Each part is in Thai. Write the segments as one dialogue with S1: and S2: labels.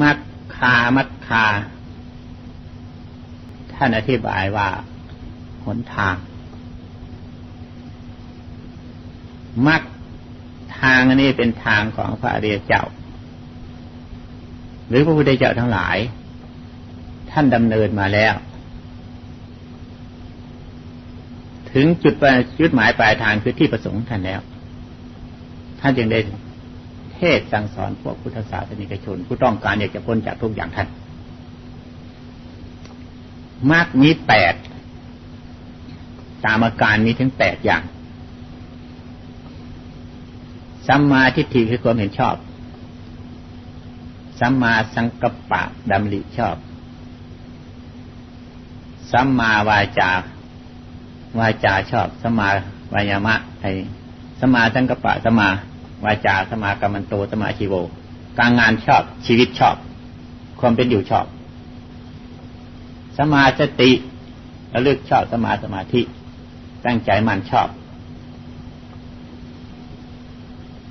S1: มัคคามัคคา ท่านอธิบายว่าหนทาง มัคทางอันนี้เป็นทางของพระอริยเจ้า หรือพระพุทธเจ้าทั้งหลาย ท่านดำเนินมาแล้ว ถึงจุดจุดหมายปลายทางคือที่ประสงค์ท่านแล้ว ท่านจึงได้ เทศสั่งสอนพวกพุทธศาสนิกชน ผู้ต้องการอยากจะพ้นจากทุกอย่างท่านมากมีแปดตามอาการมีถึงแปดอย่างสัมมาทิฏฐิคือความเห็นชอบสัมมาสังกัปปะดำริชอบสัมมาวาจาวาจาชอบสัมมาวายามะไอสัมมาสังกัปปะสัมมา วาจาสมากรรมันโตสมาชีโว การงานชอบชีวิตชอบ ความเป็นอยู่ชอบ สมาสติระลึกชอบสมาสมาธิ ตั้งใจมันชอบ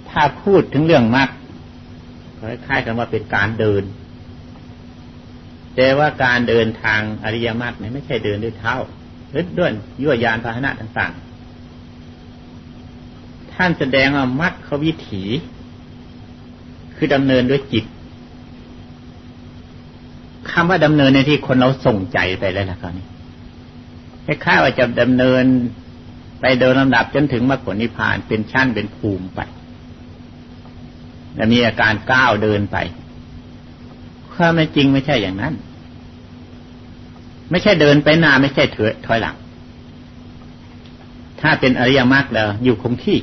S1: ถ้าพูดถึงเรื่องมรรคคล้ายๆกันว่าเป็นการเดิน แต่ว่าการเดินทางอริยมรรคเนี่ยไม่ใช่เดินด้วยเท้าหรือด้วยยั่วยานพาหนะต่างๆ ท่านแสดงว่ามรรควิถี คือดำเนินด้วยจิตคำว่าดำเนินในที่คนเราส่งใจไปแล้วนะครับนี่คล้ายๆว่าจะดำเนินไปเดินลำดับจนถึงมรรคผลนิพพานเป็นชั้นเป็นภูมิไปและมีอาการก้าวเดินไปความเป็นจริงไม่ใช่อย่างนั้น ไม่ใช่เดินไปหน้าไม่ใช่ถอถอยหลัง ถ้าเป็นอริยมรรคแล้วอยู่คงที่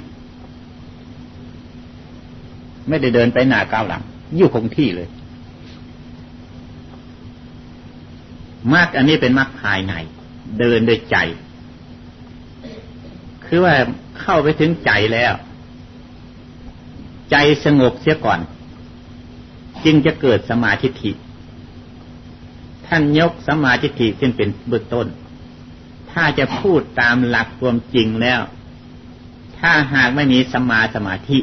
S1: ไม่ได้เดินไปหน้าก้าวหลัง อยู่คงที่เลยมรรคอันนี้เป็นมรรคภายใน เดินโดยใจ คือว่าเข้าไปถึงใจแล้ว ใจสงบเสียก่อน จึงจะเกิดสมาธิิท่านยกสมาธิิขึ้นเป็นเบื้องต้น ถ้าจะพูดตามหลักความจริงแล้ว ถ้าหากไม่มีสมาสมาธิ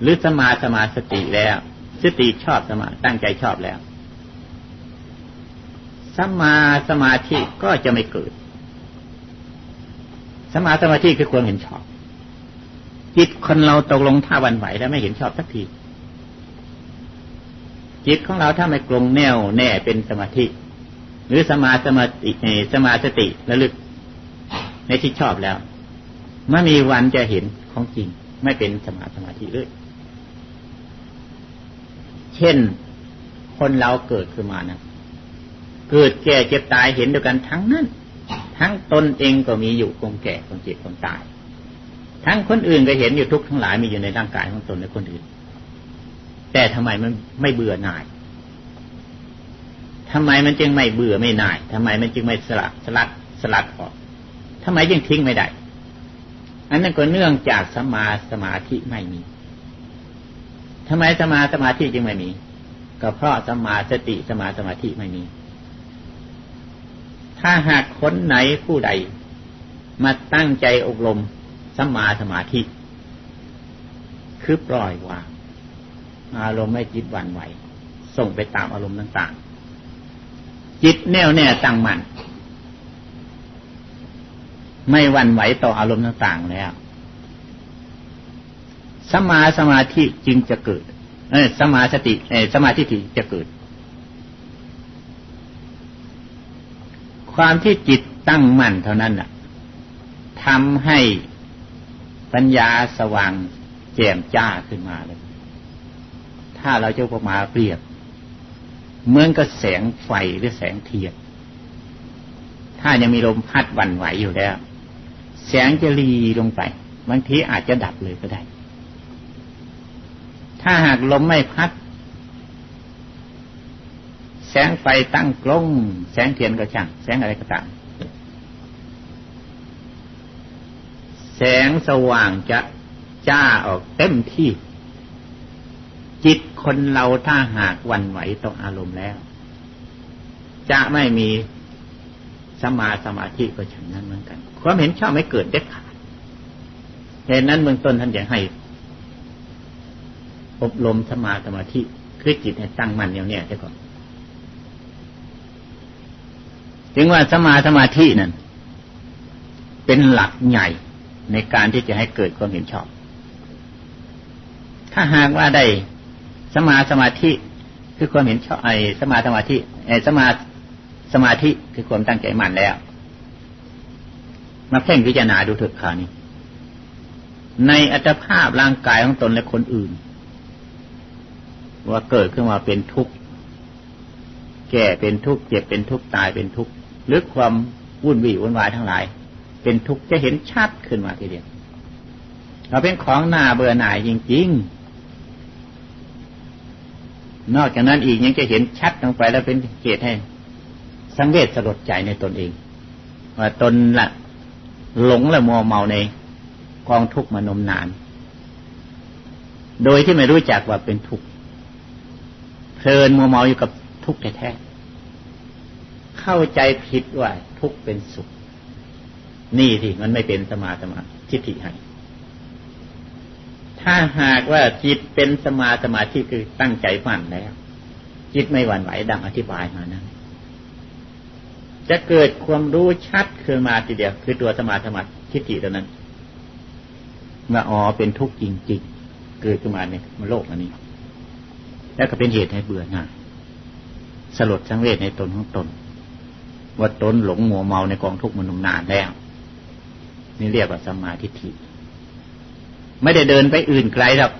S1: หรือสมาสมาสติแล้ว สติชอบสมาตั้งใจชอบแล้วสมาสมาธิก็จะไม่เกิดสมาสมาธิคือความเห็นชอบ จิตคนเราตกลงท่าวันไหวแล้วไม่เห็นชอบสักที จิตของเราถ้าไม่กลงแน่วแน่เป็นสมาธิ หรือสมาสมาติสมาสติระลึก ในที่ชอบแล้วไม่มีวันจะเห็นของจริง ไม่เป็นสมาสมาธิเลย เช่น คนเราเกิดขึ้นมานะเกิดแก่เจ็บตายเห็นเดียวกันทั้งนั้น ทั้งตนเองก็มีอยู่คงแก่คงเจ็บคงตาย ทั้งคนอื่นก็เห็นอยู่ทุกทั้งหลายมีอยู่ในร่างกายของตนและคนอื่น แต่ทำไมมันไม่เบื่อหน่ายทำไมมันจึงไม่เบื่อไม่หน่ายทำไมมันจึงไม่สลัดสลัดสลัดออกทำไมจึงทิ้งไม่ได้ อันนั้นก็เนื่องจากสมาสมาธิไม่มี ทำไมสมาสมาธิจึงไม่มี ก็เพราะสมาสติสมาสมาธิไม่มี ถ้าหากคนไหนผู้ใด มาตั้งใจอบรมสมาสมาธิ คือปล่อยวาง อารมณ์ไม่จิตวันไหว ส่งไปตามอารมณ์ต่าง ๆ จิตแน่วแน่ตั้งมัน่นไม่วันไหวต่ออารมณ์ต่าง ๆ แล้ว สมาสมาธิจึงจะเกิด เอสมาสติเอสมาธิจะเกิด ความที่จิตตั้งมั่นเท่านั้นน่ะทำให้ปัญญาสว่างแจ่มจ้าขึ้นมาเลย ถ้าเราจะพอมาเปรียบเหมือนกับแสงไฟหรือแสงเทียน ถ้ายังมีลมพัดวันไหวอยู่แล้ว แสงจะรีลงไป บางทีอาจจะดับเลยก็ได้ ถ้าหากลมไม่พัด แสงไฟตั้งกล้องแสงเทียนก็ช่าง แสงอะไรก็ตาม แสงสว่างจะจ้าออกเต็มที่ จิตคนเราถ้าหากวันไหวต่องอารมณ์แล้ว จะไม่มีสมาสมาธิก็ฉันนั้นเหมือนกัน ความเห็นชอบไม่เกิดเด็ดขาดเหตุนั้นเบื้องต้นท่านอยากให้ อบรมสมาสมาธิคือจิตให้ตั้งมั่นเนี่ยเนี่ยเจ้าก่อนถึงว่าสมาสมาธินั่นเป็นหลักใหญ่ในการที่จะให้เกิดความเห็นชอบ ถ้าหากว่าได้สมาสมาธิคือความเห็นชอบไอ้สมาสมาธิไอ้สมาสมาธิคือความตั้งใจมั่นแล้ว มาเพ่งพิจารณาดูเถึกขานี้ ในอัตภาพร่างกายของตนและคนอื่น ว่าเกิดขึ้นมาเป็นทุกข์แก่เป็นทุกข์เจ็บเป็นทุกข์ตายเป็นทุกข์หรือความวุ่นวี่วุ่นวายทั้งหลาย เป็นทุกข์จะเห็นชัดขึ้นมาทีเดียวเราเป็นของหน้าเบื่อหน่ายจริงๆ นอกจากนั้นอีกยังจะเห็นชัดลงไปแล้วเป็นเหตุให้ สังเวชสลดใจในตนเอง ว่าตนละหลงและมัวเมาในกองทุกข์มานมนาน โดยที่ไม่รู้จักว่าเป็นทุกข์ ลินมัวเมาอยู่กับทุกข์แท้ๆเข้าใจผิดว่าทุกข์เป็นสุข นี่ที่มันไม่เป็นสมาสมาทิฏฐิให้ถ้าหากว่าจิตเป็นสมาสมาธิคือตั้งใจมั่นแล้ว จิตไม่หวั่นไหวดังอธิบายมานั้นจะเกิดความรู้ชัดขึ้นมาทีเดียวคือตัวสมาสมาทิฏฐิตัวนั้นว่าอ๋อเป็นทุกข์จริง ๆ เกิดขึ้นมาในโลกอันนี้ แล้วก็เป็นเหตุให้เบื่อหน่ายสลดสังเวชในตนของตน ว่าตนหลงมัวเมาในกองทุกข์มันนานแล้ว นี่เรียกว่าสมาธิฐิไม่ได้เดินไปอื่นไกลหรอก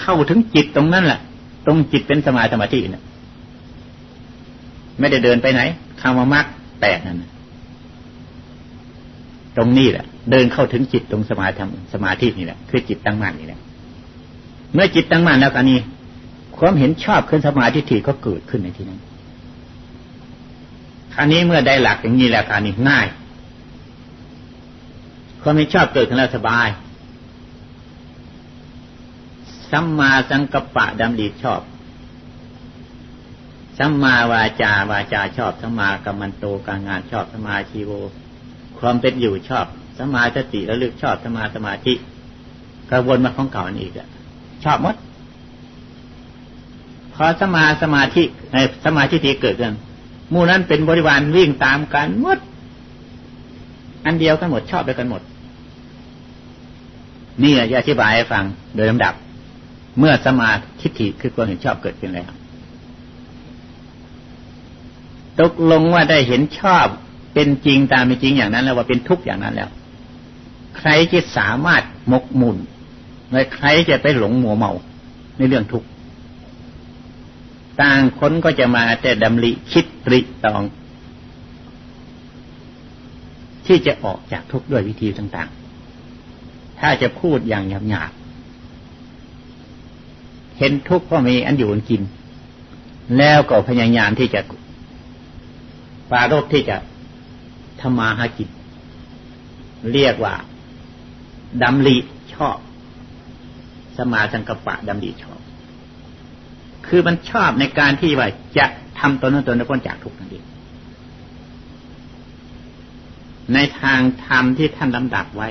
S1: เข้าถึงจิตตรงนั้นแหละตรงจิตเป็นสมาสมาธิเนี่ยไม่ได้เดินไปไหนคำว่ามักแปดนั่นตรงนี้แหละ เดินเข้าถึงจิตตรงสมาธิสมาธินี่แหละคือจิตตั้งมั่นนี่แหละเมื่อจิตตั้งมั่นแล้วกันนี้ ความเห็นชอบขึ้นสมาธิถี่ก็เกิดขึ้นในที่นั้นคราวนี้เมื่อได้หลักอย่างนี้แล้วการนี้ง่าย ความเห็นชอบเกิดขึ้นแล้วสบาย สัมมาสังกัปปะดำริชอบ สัมมาวาจาวาจาชอบ สัมมากัมมันโตการงานชอบ สัมมาชีโว ความเป็นอยู่ชอบ สัมมาสติระลึกชอบ สัมมาสมาธิกระวนมาของเก่าอีกอะชอบหมด พอสมาสมาธิในสมาธิที่เกิดขึ้นมู่นั้นเป็นบริวารวิ่งตามกันหมด อันเดียวกันหมดชอบด้วยกันหมด นี่จะอธิบายให้ฟังโดยลำดับ เมื่อสมาธิฐิคือความเห็นชอบเกิดขึ้นแล้วตกลงว่าได้เห็นชอบเป็นจริงตามเป็นจริงอย่างนั้น แล้วว่าเป็นทุกข์อย่างนั้นแล้ว ใครจะสามารถมกมุ่นและใครจะไปหลงมัวเมาในเรื่องทุกข์ ต่างคนก็จะมาแต่ดำริคิดตริตอง ที่จะออกจากทุกข์ด้วยวิธีต่างๆ ถ้าจะพูดอย่างหยาบๆเห็นทุกข์ก็มีอันอยู่อันกิน แล้วก็พยายามที่จะปารบที่จะทำมาหากินเรียกว่าดำริชอบ สมาสังกปะดำริชอบ คือมันชอบในการที่ว่าจะทำตนนั้นตนนั้นพ้นจากทุกข์นั่นเองในทางธรรมที่ท่านลำดับไว้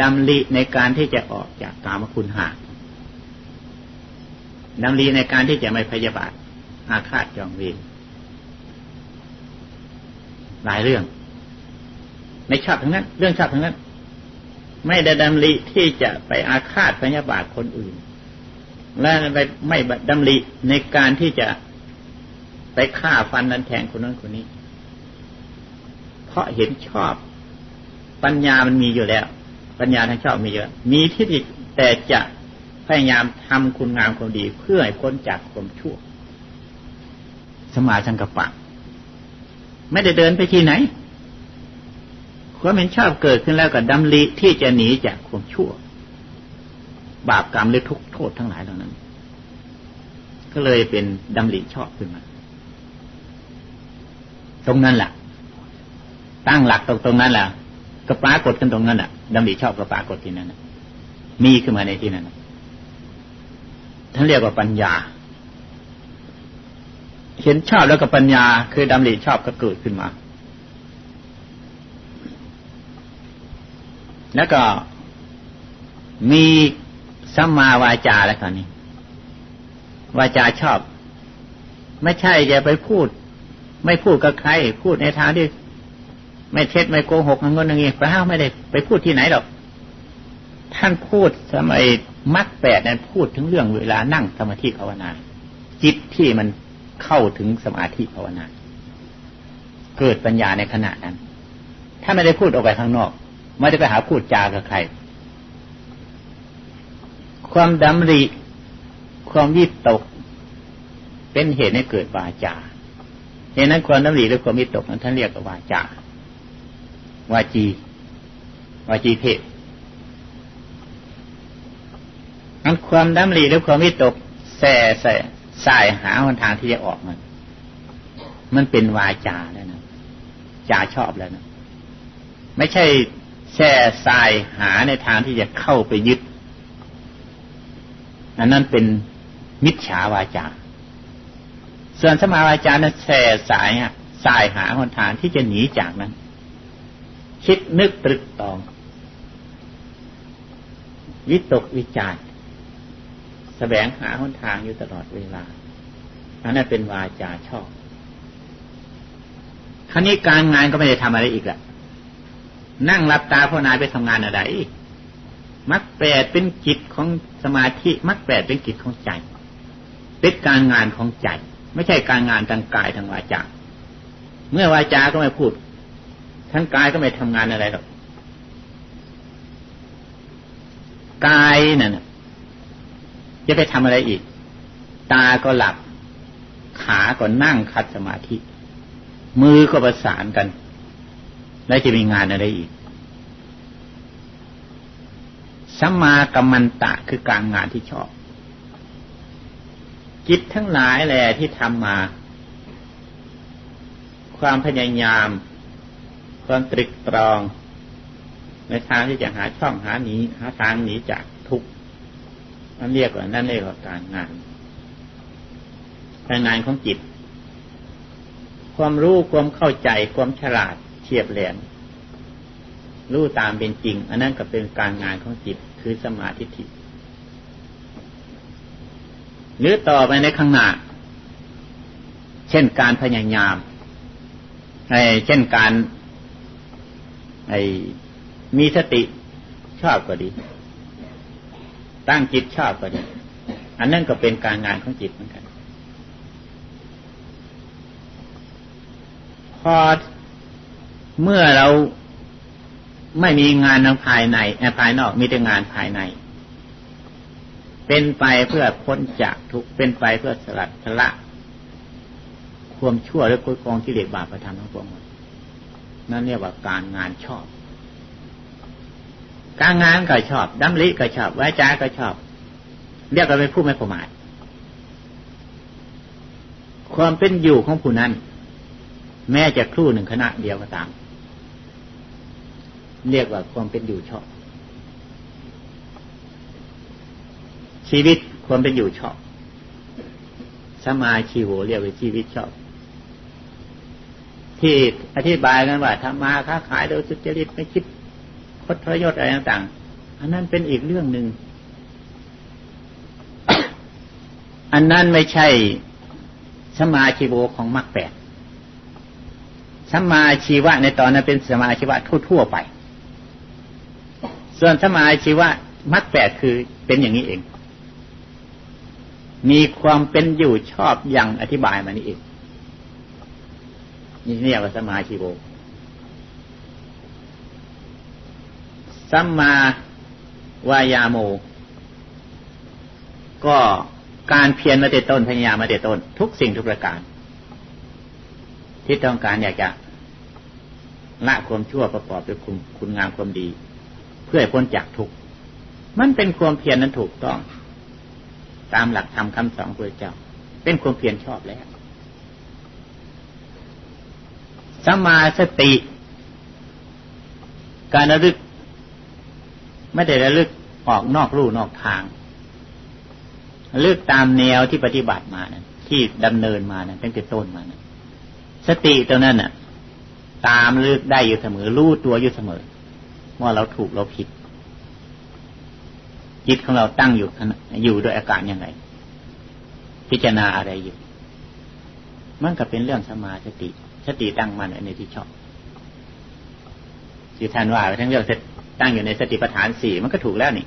S1: ดำริในการที่จะออกจากกามคุณหาดำริในการที่จะไม่พยาบาทอาฆาตจองเวรหลายเรื่อง ไม่ชอบทั้งนั้น เรื่องชอบทั้งนั้น ไม่ได้ดำริที่จะไปอาฆาตพยาบาทคนอื่น และไม่ดำริในการที่จะไปฆ่าฟันนั้นแทงคนนั้นคนนี้ เพราะเห็นชอบ ปัญญามันมีอยู่แล้ว ปัญญาทางชอบมีเยอะ มีที่แต่จะพยายามทำคุณงามความดี เพื่อให้พ้นจากความชั่ว สมาชังกปะ ไม่ได้เดินไปที่ไหนความเห็นชอบเกิดขึ้นแล้วก็ดำริที่จะหนีจากความชั่ว บาปกรรมหรือทุกโทษทั้งหลายเหล่านั้น ก็เลยเป็นดำริชอบขึ้นมา ตรงนั้นแหละตั้งหลักตรงตรงนั้นแหละก็ปรากฏกันตรงนั้นแหละดำริชอบก็ปรากฏที่นั้นมีขึ้นมาในที่นั้นท่านเรียกว่าปัญญา เห็นชอบแล้วก็ปัญญา คือดำริชอบก็เกิดขึ้นมา แล้วก็มี สัมมาวาจาแล้วตอนนี้วาจาชอบ ไม่ใช่จะไปพูด ไม่พูดกับใคร พูดในทางที่ไม่เท็จไม่โกหกเงินอย่างนี้พระเจ้าไม่ได้ไปพูดที่ไหนหรอก ท่านพูดสมัยมักแปดนั้นพูดถึงเรื่องเวลานั่งสมาธิภาวนา จิตที่มันเข้าถึงสมาธิภาวนา เกิดปัญญาในขณะนั้น ถ้าไม่ได้พูดออกไปข้างนอก ไม่ได้ไปหาพูดจากับใคร ความดำริ ความวิตก เป็นเหตุให้เกิดวาจาเหตุนั้นความดำริหรือความวิตกนั้นท่านเรียกว่าวาจาวาจี วาจีเพศอันความดำริหรือความวิตกแส่ใส่สายหาหนทางที่จะออกมัน มันเป็นวาจาแล้วนะจาชอบแล้วนะไม่ใช่แช่สายหาในทางที่จะเข้าไปยึด อันนั้นเป็นมิจฉาวาจา ส่วนสมาวาจานั้นแช่สายสายหาหนทางที่จะหนีจากนั้น คิดนึกตรึกตอง วิตกวิจารแสวงหาหนทางอยู่ตลอดเวลาอันนั้นเป็นวาจาชอบครั้นี้การงานก็ไม่ได้ทำอะไรอีกละนั่งรับตาพ่อนายไปทำงานอะไร มักแปดเป็นจิตของสมาธิมักแปดเป็นจิตของใจ เป็นการงานของใจ ไม่ใช่การงานทางกายทางวาจาเมื่อวาจาก็ไม่พูด ทั้งกายก็ไม่ทำงานอะไรหรอกกายนั่นจะไปทำอะไรอีก ตาก็หลับ ขาก็นั่งคัดสมาธิ มือก็ประสานกัน แล้วจะมีงานอะไรอีก สัมมากัมมันตะคือการงานที่ชอบจิตทั้งหลายแหละที่ทำมา ความพยายาม ความตรึกตรอง ในทางที่จะหาช่องหาหนีหาทางหนีจากทุกข์นั่นเรียกว่านั่นเรียกว่าการงานการงานของจิต ความรู้ความเข้าใจความฉลาดเฉียบแหลม รู้ตามเป็นจริง อันนั้นก็เป็นการงานของจิตคือสมาธิิหรือต่อไปในข้างหน้า เช่นการพยายามเช่นการ ไอมีสติชอบก็ดี ตั้งจิตชอบก็ดี อันนั้นก็เป็นการงานของจิตเหมือนกัน พอเมื่อเรา ไม่มีงานทางภายในภายนอกมีแต่งานภายใน เป็นไปเพื่อพ้นจากทุกเป็นไปเพื่อสลัดทละความชั่วหรือคุยกองที่เรียกบาปประทานทั้งปวงนั่นเรียกว่าการงานชอบ การงานก็ชอบดำริก็ชอบวาจาก็ชอบ เรียกกันเป็นผู้ไม่ประมาทความเป็นอยู่ของผู้นั้น แม้จะครู่หนึ่งคณะเดียวก็ตาม เรียกว่าความเป็นอยู่ชอบ ชีวิตความเป็นอยู่ชอบสมาชีโวเรียกว่าชีวิตชอบ ที่อธิบายกันว่าทำมาค้าขายโดยสุจริตไม่คิดพจยศอะไรต่างๆ อันนั้นเป็นอีกเรื่องหนึ่ง อันนั้นไม่ใช่สมาชีโวของมรรคแปดสมาชีวะในตอนนั้นเป็นสมาชีวะทั่วๆไป ส่วนสมาชีวะมรรคแปดคือเป็นอย่างนี้เอง มีความเป็นอยู่ชอบอย่างอธิบายมานี่เองนี่เรียกว่าสมาชีโวสัมมาวายาโม ก็การเพียรมาเตต้นพยายามมาเตต้น ทุกสิ่งทุกประการ ที่ต้องการอยากจะละความชั่วประกอบด้วยคุณคุณงามความดี พื่อพ้นจากทุกข์มันเป็นความเพียรนั้นถูกต้อง ตามหลักธรรมคำสอนพระเจ้า เป็นความเพียรชอบแล้วสมาสติ การระลึก ไม่ได้ระลึกออกนอกรูนอกทางระลึกตามแนวที่ปฏิบัติมานะที่ดำเนินมานะตั้งแต่ต้นมานะสติตัวนั้นน่ะ ตามลึกได้อยู่เสมอ รู้ตัวอยู่เสมอ ว่าเราถูกเราผิด จิตของเราตั้งอยู่อยู่ด้วยอาการยังไง พิจารณาอะไรอยู่ มันก็เป็นเรื่องสมาสติ สติตั้งมันในที่ชอบที่ท่านว่าทั้งเรื่องตั้งอยู่ในสติปัฏฐานสี่มันก็ถูกแล้วนี่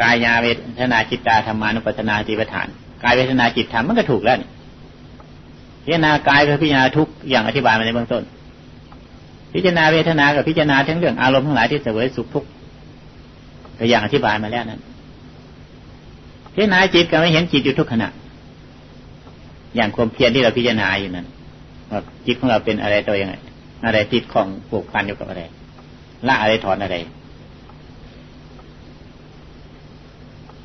S1: กายาเวทนาจิตตาธรรมานุปัฏนาสติปัฏฐาน กายเวทนาจิตธรรมมันก็ถูกแล้วนี่พิจารณากายกับพิจารณาทุกอย่างอธิบายมาในเบื้องต้น พิจารณาเวทนากับพิจารณาทั้งเรื่องอารมณ์ทั้งหลายที่เสวยสุขทุกข์ก็อย่างอธิบายมาแล้วนั้นพิจารณาจิตก็ไม่เห็นจิตอยู่ทุกขณะ อย่างความเพียรที่เราพิจารณาอยู่นั้นว่าจิตของเราเป็นอะไรตัวยังไง อะไรติดของผูกพันอยู่กับอะไรละอะไรถอนอะไร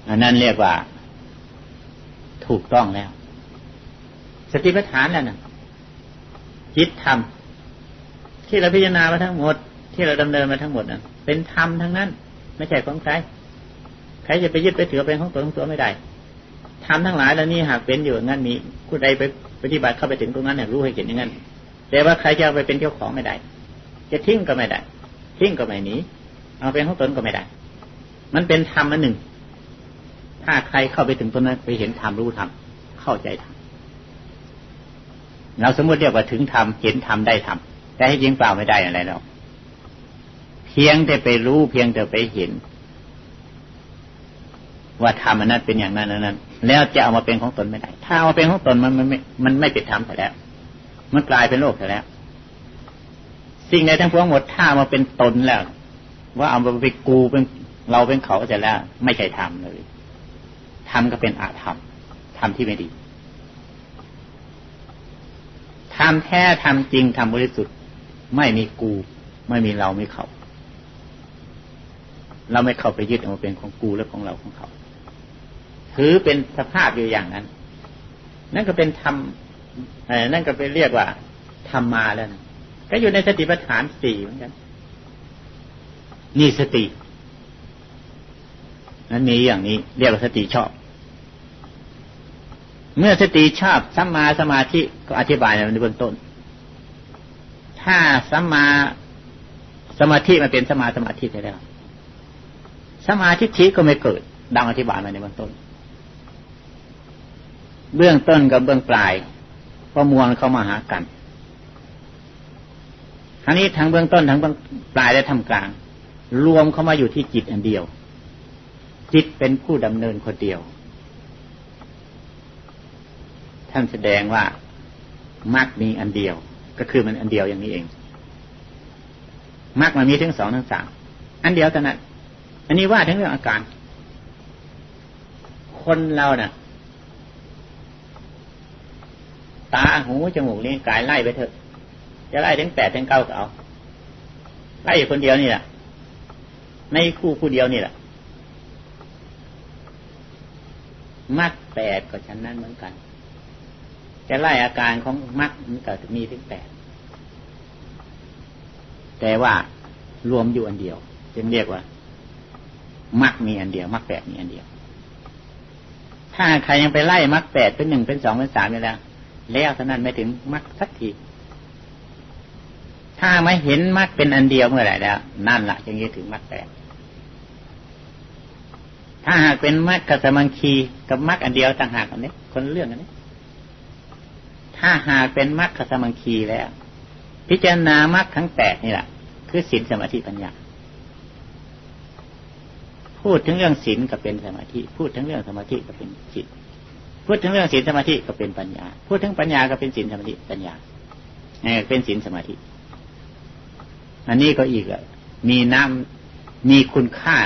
S1: อันนั้นเรียกว่า ถูกต้องแล้ว สติปัฏฐานแล้วนะจิตธรรม ที่เราพิจารณามาทั้งหมด ที่เราดำเนินมาทั้งหมดนั้นเป็นธรรมทั้งนั้น ไม่ใช่ของใครใครจะไปยึดไปถือเป็นของตัวของตัวไม่ได้ทำทั้งหลายแล้วนี่หากเป็นอยู่งั้นมีผู้ใดไปปฏิบัติเข้าไปถึงตรงนั้นเนี่ยรู้ให้เห็นอย่างนั้นแต่ว่าใครจะไปเป็นเจ้าของไม่ได้ จะทิ้งก็ไม่ได้ ทิ้งก็ไม่หนีเอาเป็นของตนก็ไม่ได้ มันเป็นธรรมอันหนึ่ง ถ้าใครเข้าไปถึงตรงนั้นไปเห็นธรรมรู้ธรรมเข้าใจธรรมเราสมมติเรียกว่าถึงธรรมเห็นธรรมได้ธรรม แต่ให้ยิงเปล่าไม่ได้อะไรหรอกเพียงแต่ไปรู้เพียงแต่ไปเห็น ว่าธรรมนั้นเป็นอย่างนั้นนั้นแล้วจะเอามาเป็นของตนไม่ได้ ถ้าเอามาเป็นของตนมันมันไม่ มันไม่เป็นธรรมแต่แล้ว มันกลายเป็นโลกแต่แล้ว สิ่งใดทั้งพวงหมดถ้ามาเป็นตนแล้ว ว่าเอามาไปกูเป็นเราเป็นเขาจะแล้ว ไม่ใช่ธรรมเลยธรรมก็เป็นอาธรรมธรรมที่ไม่ดีธรรมแท้ธรรมจริงธรรมบริสุทธิ์ ไม่มีกู ไม่มีเราไม่เขาเราไม่เข้าไปยึดเอามาเป็นของกูและของเราของเขาถือเป็นสภาพอยู่อย่างนั้น นั่นก็เป็นธรรมนั่นก็เป็นเรียกว่าธรรมมาแล้วนะก็อยู่ในสติปัฏฐานสี่เหมือนกันนี่สตินั้นมีอย่างนี้ เรียกว่าสติชอบ เมื่อสติชอบสัมมาสมาธิก็อธิบายในเบื้องต้น ถ้าสัมมาสมาธิมันเป็นสมาสมาธิไปแล้วสมาธิทิก็ไม่เกิด ดังอธิบายมาในเบื้องต้น เบื้องต้นกับเบื้องปลายประมวลเข้ามาหากันทั้งนี้ทั้งเบื้องต้นทั้งเบื้องปลายและทำกลาง รวมเข้ามาอยู่ที่จิตอันเดียว จิตเป็นผู้ดำเนินคนเดียว ท่านแสดงว่ามรรคมีอันเดียว ก็คือมันอันเดียวอย่างนี้เองมรรคมันมีทั้งสองทั้งสามอันเดียวแต่นั้นอันนี้ว่าทั้งเรื่องอาการ คนเราเนะ่ะ ตาหูจมูกลิ้นกายไล่ไปเถอะ จะไล่ถึงแปดถึงเก้าก็เอาไล่อยู่คนเดียวนี่แหละในคู่คู่เดียวนี่แหละมัดแปดก็ฉันนั้นเหมือนกัน จะไล่อาการของมัดมันก็มีถึงแปดแต่ว่ารวมอยู่อันเดียวจึงเรียกว่ามักมีอันเดียวมักแปดมีอันเดียว ถ้าใครยังไปไล่มักแปดเป็นหนึ่งเป็นสองเป็นสามอยู่แล้วแล้วเท่านั้นไม่ถึงมรรคสักทีถ้าไม่เห็นมรรคเป็นอันเดียวเมื่อไหร่แล้ว นั่นละจึงจะถึงมรรคแปดถ้าหากเป็นมรรคกับสมังคีกับมรรคอันเดียวต่างหากอันนี้ คนเรื่องอันนี้ ถ้าหากเป็นมรรคสมังคีแล้ว พิจารณามรรคทั้งแปดนี่แหละคือศีลสมาธิปัญญา พูดถึงเรื่องศีลก็เป็นสมาธิ พูดถึงเรื่องสมาธิก็เป็นจิต พูดถึงเรื่องศีลสมาธิก็เป็นปัญญา พูดถึงปัญญาก็เป็นศีลสมาธิปัญญาเนี่ยเป็นศีลสมาธิ อันนี้ก็อีกอะมีน้ำมีคุณค่า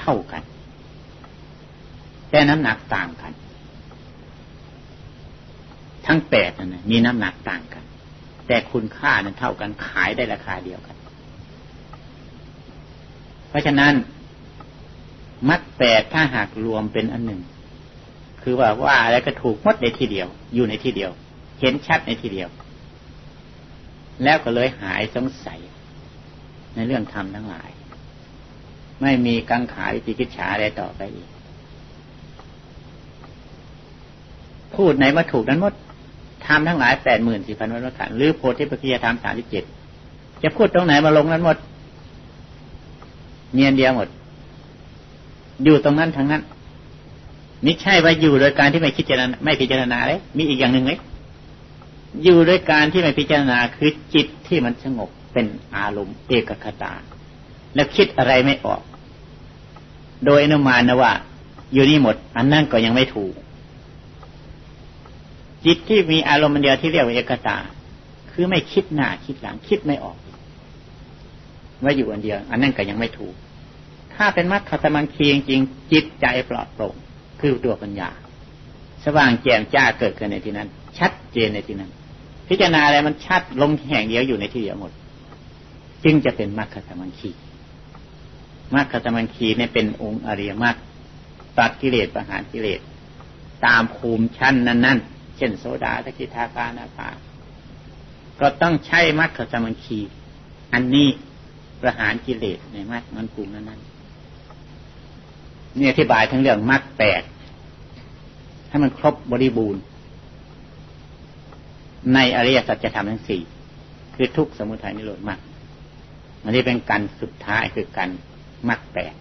S1: เท่ากัน แต่น้ำหนักต่างกัน ทั้งแปดนั่นมีน้ำหนักต่างกัน แต่คุณค่านั้นเท่ากันขายได้ราคาเดียวกัน เพราะฉะนั้นมัดแปดถ้าหากรวมเป็นอันหนึ่ง คือว่าว่าอะไรก็ถูกมดในที่เดียว อยู่ในที่เดียว เห็นชัดในที่เดียว แล้วก็เลยหายสงสัย ในเรื่องธรรมทั้งหลาย ไม่มีกังขาวิจิกิจฉาอะไรต่อไปอีกพูดในวัตถุนั้นหมด ธรรมทั้งหลายแปดหมื่นสี่พันวันขันหรือโพธิปัจจยธรรมสามสิบเจ็ดจะพูดตรงไหนมาลงนั้นหมด เนียนเดียวหมด อยู่ตรงนั้นทั้งนั้นม่ใช่ว่าอยู่โดยการที่ไม่พิดจารณาไม่พิจารณาเลยมีอีกอย่างหนึ่งเลยอยู่โดยการที่ไม่พิจารณาคือจิตที่มันสงบเป็นอารมณ์เอกคตา แล้วคิดอะไรไม่ออก โดยอนุมานนะว่า อยู่นี่หมด อันนั้นก็ยังไม่ถูก จิตที่มีอารมณ์เดียวที่เรียกว่าเอกตา คือไม่คิดหน้าคิดหลังคิดไม่ออกว่าอยู่อันเดียว อันนั้นก็ยังไม่ถูก ถ้าเป็นมรรคสมังคีจริงจิตใจปลอดโปร่งคือตัวปัญญา สว่างแจ่มจ้าเกิดขึ้นในที่นั้น ชัดเจนในที่นั้น พิจารณาอะไรมันชัดลงแห่งเดียวอยู่ในที่เดียวหมด จึงจะเป็นมรรคสมังคีมรรคสมังคีเนี่ยเป็นองค์อริยมรรคตัดกิเลสประหารกิเลส ตามภูมิชั้นนั้นๆ เช่นโสดาสกิทาคานาคาก็ต้องใช้มรรคสมังคี อันนี้ประหารกิเลสในมรรคมันกลุ่มนั้นๆนี่อธิบายทั้งเรื่องมรรคแปดให้มันครบบริบูรณ์ ในอริยสัจธรรมทั้งสี่คือทุกสมุทัยนิโรธมรรคอันนี้เป็นการสุดท้ายคือการมรรคแปด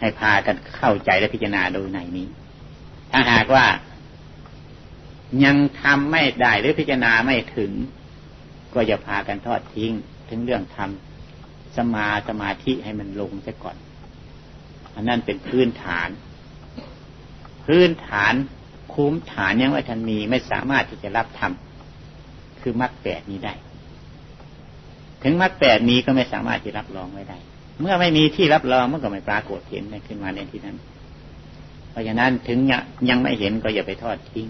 S1: ให้พากันเข้าใจและพิจารณาโดยในนี้ ถ้าหากว่า ยังทำไม่ได้หรือพิจารณาไม่ถึง ก็จะพากันทอดทิ้ง ถึงเรื่องทำสมาสมาธิให้มันลงซะก่อน อันนั้นเป็นพื้นฐาน พื้นฐานคุ้มฐานยังไม่ทันมีไม่สามารถที่จะรับทำคือมรรคแปดนี้ได้ ถึงมรรคแปดมีก็ไม่สามารถที่รับรองไว้ได้ เมื่อไม่มีที่รับรองมันก็ไม่ปรากฏเห็นขึ้นมาในที่นั้น เพราะฉะนั้นถึงยังไม่เห็นก็อย่าไปทอดทิ้ง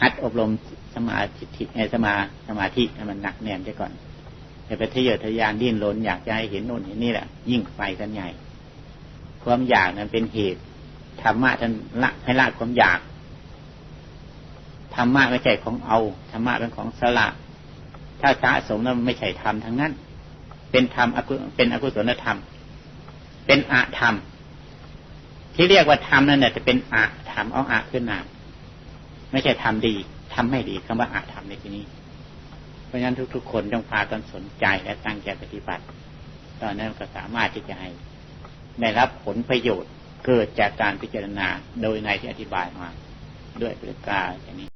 S1: หัดอบรมสมาธิสมาสมาธิให้มันหนักแน่นได้ก่อนอย่าไปทะเยอทะยานดิ้นรนอยากจะให้เห็นโน่นเห็นนี่แหละ ยิ่งไปกันใหญ่ ความอยากนั้นเป็นเหตุธรรมะท่านละให้ละความอยากธรรมะไม่ใช่ของเอาธรรมะเป็นของสละ ถ้าสะสมนั้นไม่ใช่ธรรมทั้งนั้น เป็นธรรมเป็นอกุศลธรรม เป็นอะธรรม ที่เรียกว่าธรรมนั่นแหละจะเป็นอะธรรมเอาอะขึ้นมา ไม่ใช่ทำดีทำไม่ดีคำว่าอาจทำในที่นี้ เพราะฉะนั้นทุก ๆ คนต้องพากันสนใจและตั้งใจปฏิบัติ ตอนนั้นก็สามารถที่จะให้ได้รับผลประโยชน์เกิดจากการพิจารณาโดยในที่อธิบายมา ด้วยประการอย่างนี้